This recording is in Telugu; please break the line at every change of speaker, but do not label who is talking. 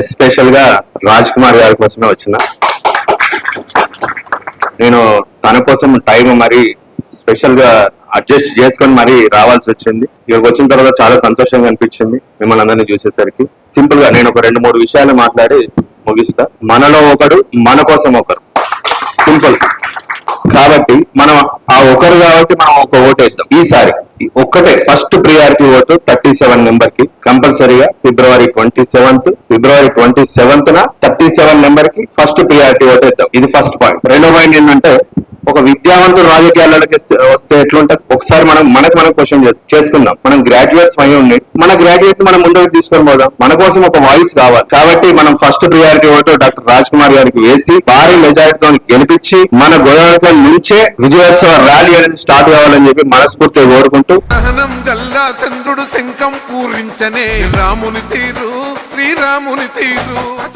ఎస్పెషల్గా రాజ్ కుమార్ గారి కోసమే వచ్చిన. నేను తన కోసం టైం మరి స్పెషల్గా అడ్జస్ట్ చేసుకొని మరి రావాల్సి వచ్చింది. ఇక్కడికి వచ్చిన తర్వాత చాలా సంతోషంగా అనిపించింది మిమ్మల్ని అందరినీ చూసేసరికి. సింపుల్గా నేను ఒక రెండు మూడు విషయాలు మాట్లాడి ముగిస్తా. మనలో ఒకడు మన కోసం ఒకరు. కాబట్టి మనం ఆ ఒకరు కాబట్టి మనం ఒక ఓటు వేద్దాం. ఈసారి ఒక్కటే first priority vote thirty seven నెంబర్కి కంపల్సరీగా ఫిబ్రవరి ట్వంటీ సెవెంత్ ఫిబ్రవరి ట్వంటీ సెవెంత్ న థర్టీ సెవెన్ నెంబర్కి ఫస్ట్ ప్రియారిటీ ఓటు వేద్దాం. ఇది ఫస్ట్ పాయింట్ రెండో పాయింట్ ఏంటంటే ఒక విద్యావంతుడు రాజకీయాల్లోకి వస్తే- ఎట్లుంటే ఒకసారి మనం మనకు మనం క్వశ్చన్ చేసుకుందాం. మనం గ్రాడ్యుయేట్స్ అయి ఉండి మన గ్రాడ్యుయేట్ మనం ముందుకు తీసుకొని పోదాం. మన కోసం ఒక వాయిస్ కావాలి. కాబట్టి మనం first priority vote doctor Raj Kumar గారికి వేసి భారీ మెజారిటీతో గెలిపించి మన గోదావరి నుంచే విజయోత్సవ ర్యాలీ అనేది స్టార్ట్ కావాలని చెప్పి మనస్ఫూర్తిగా కోరుకుంటూ
శంకం శంఖం పూరించనే. రాముని తీరు శ్రీరాముని తీరు.